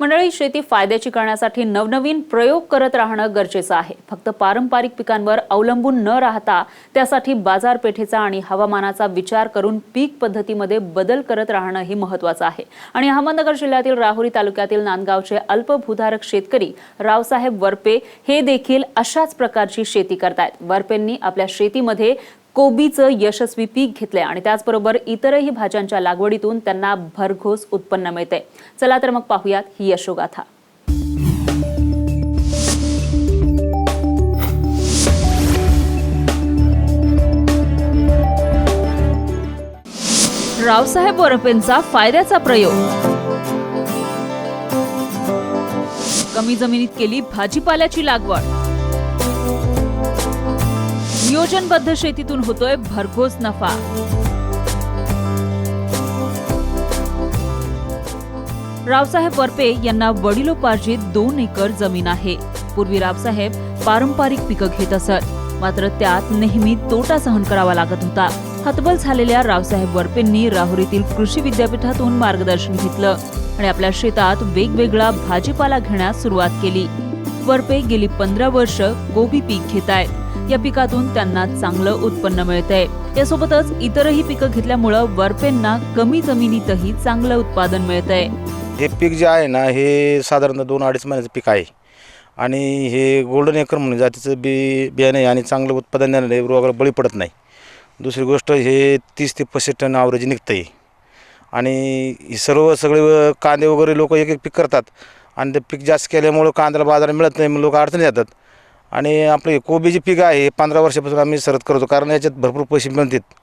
मंडळी शेती फायद्याची करण्यासाठी नवनवीन प्रयोग करत राहणं गरजेचं आहे. फक्त पारंपरिक पिकांवर अवलंबून न राहता त्यासाठी बाजारपेठेचा आणि हवामानाचा विचार करून पीक पद्धतीमध्ये बदल करत राहणंही महत्वाचं आहे. आणि अहमदनगर जिल्ह्यातील राहुरी तालुक्यातील नांदगावचे अल्पभूधारक शेतकरी रावसाहेब वरपे हे देखील अशाच प्रकारची शेती करतायत. वरपेंनी आपल्या शेतीमध्ये कोबीचं यशस्वी पीक घेतलंय आणि त्याचबरोबर इतरही भाज्यांच्या लागवडीतून त्यांना भरघोस उत्पन्न मिळते चला तर मग पाहूयात ही यशोगाथा. रावसाहेब वरपेंचा फायद्याचा प्रयोग. कमी जमिनीत केली भाजीपाल्याची लागवड. नियोजनबद्ध शेतीतून होतोय भरघोस नफा. रावसाहेब वरपे यांना वडिलोपार्जित दोन एकर जमीन आहे. पूर्वी रावसाहेब पारंपरिक पिकं घेत असत. मात्र त्यात नेहमी तोटा सहन करावा लागत होता. हतबल झालेल्या रावसाहेब वरपेंनी राहुरीतील कृषी विद्यापीठातून मार्गदर्शन घेतलं आणि आपल्या शेतात वेगवेगळा भाजीपाला घेण्यास सुरुवात केली. वरपे गेली पंधरा वर्ष गोबी पीक घेत आहेत या पिकातून त्यांना चांगलं उत्पन्न मिळतंय. यासोबतच इतरही पिकं घेतल्यामुळं वरपेंना कमी जमिनीतही चांगलं उत्पादन मिळतंय. हे पीक जे आहे ना हे साधारणतः दोन अडीच महिन्याचं पीक आहे. आणि हे गोल्डन एकर म्हणून जातीचं बी बियाणे आहे आणि चांगलं उत्पादन देणारे रोगाला बळी पडत नाही. दुसरी गोष्ट हे तीस ते पस्तीस टन आवरेज निघतं आहे आणि हे सर्व सगळे कांदे वगैरे लोक एक एक पीक करतात. आणि ते पीक जास्त केल्यामुळं कांद्याला बाजार मिळत नाही मग लोक अडचणी येतात. आणि आपले कोबीचे पीक आहे पंधरा वर्षापासून आम्ही सरत करतो कारण याच्यात भरपूर पैसे मिळतात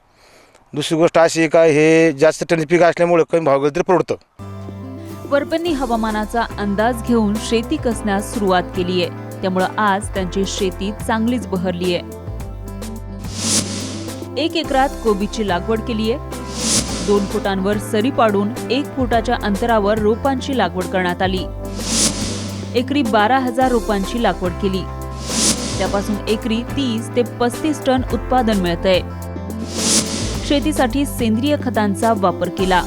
दुसरी गोष्ट अशी आहे का हे जास्त टन पीक असल्यामुळे कमी भाव तरी परवडतं वरपणी हवामानाचा अंदाज घेऊन शेती कसण्यास सुरुवात केली आहे. त्यामुळं आज त्यांची शेती चांगलीच बहरली आहे. एक एकरात कोबीची लागवड केली आहे. दोन फुटांवर सरी पाडून एक फुटाच्या अंतरावर रोपांची लागवड करण्यात आली. एकरी बारा हजार रोपांची लागवड केली. त्यापासून एकरी तीस ते पस्तीस टन उत्पादन मिळतंय. शेतीसाठी सेंद्रिय खतांचा वापर केला.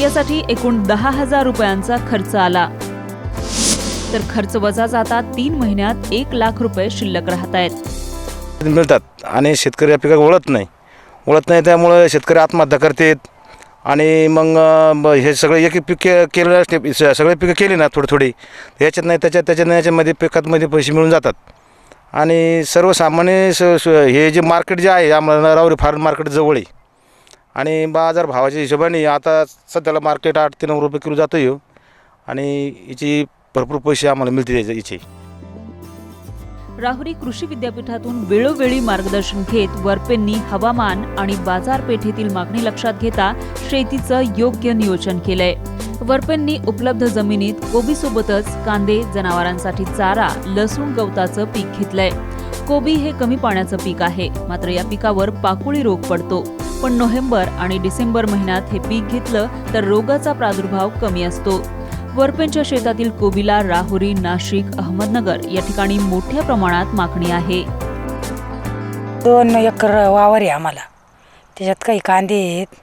यासाठी एकूण दहा हजार रुपयांचा खर्च आला. तर खर्च वजा जाता तीन महिन्यात एक लाख रुपये शिल्लक राहत आहेत मिळतात आणि शेतकरी या पिकाला ओळत नाही. ओळत नाही त्यामुळे शेतकरी आत्महत्या करतात. आणि मग ब- हे सगळे एक एक पीक केलेलं सगळे पिकं केली ना थोडी थोडी. याच्यात नाही त्याच्यात त्याच्यात नाही याच्यामध्ये पिकातमध्ये पैसे मिळून जातात. आणि सर्वसामान्य स स- हे जे मार्केट जे आहे आम्हाला रावरी फार्म मार्केट जवळ आहे. आणि बाजार भावाच्या हिशोबाने आता सध्याला मार्केट आठ ते नऊ रुपये किलो जातं आहे हो. आणि याची भरपूर पैसे आम्हाला मिळते याचे याचे राहुरी कृषी विद्यापीठातून वेळोवेळी मार्गदर्शन घेत वरपेंनी हवामान आणि बाजारपेठेतील मागणी लक्षात घेता शेतीचं योग्य नियोजन केलंय. वरपेंनी उपलब्ध जमिनीत कोबीसोबतच कांदे जनावरांसाठी चारा लसूण गवताचं पीक घेतलंय. कोबी हे कमी पाण्याचं पीक आहे मात्र या पिकावर पाकुळी रोग पडतो. पण नोव्हेंबर आणि डिसेंबर महिन्यात हे पीक घेतलं तर रोगाचा प्रादुर्भाव कमी असतो. वरपेंच्या शेतातील कोबीला राहुरी नाशिक अहमदनगर या ठिकाणी मोठ्या प्रमाणात मागणी आहे. दोन एकर वावर आहे आम्हाला. त्याच्यात काही कांदे आहेत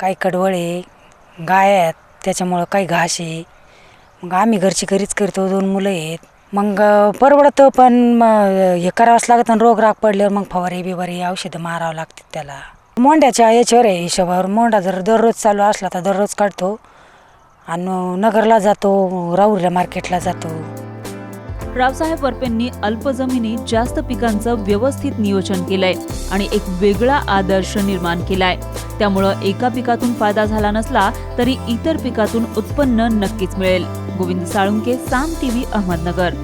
काही कडवळे गाय आहेत. त्याच्यामुळं काही घास आहे. मग आम्ही घरची घरीच करतो दोन मुलं आहेत. मग परवडतं पण मग हे करावंच लागतं आणि रोग राग पडल्यावर मग फवारे बिवारी औषधं मारावं लागतात त्याला. मोंड्याच्या याच्यावर आहे हिशोबावर. मोंडा जर दररोज चालू असला तर दररोज काढतो. आणि नगरला जातो राहुरीला मार्केटला जातो. रावसाहेब वरपेंनी अल्प जमिनीत जास्त पिकांचं व्यवस्थित नियोजन केलंय आणि एक वेगळा आदर्श निर्माण केलाय. त्यामुळं एका पिकातून फायदा झाला नसला तरी इतर पिकातून उत्पन्न नक्कीच मिळेल. गोविंद साळुंके साम टीव्ही अहमदनगर.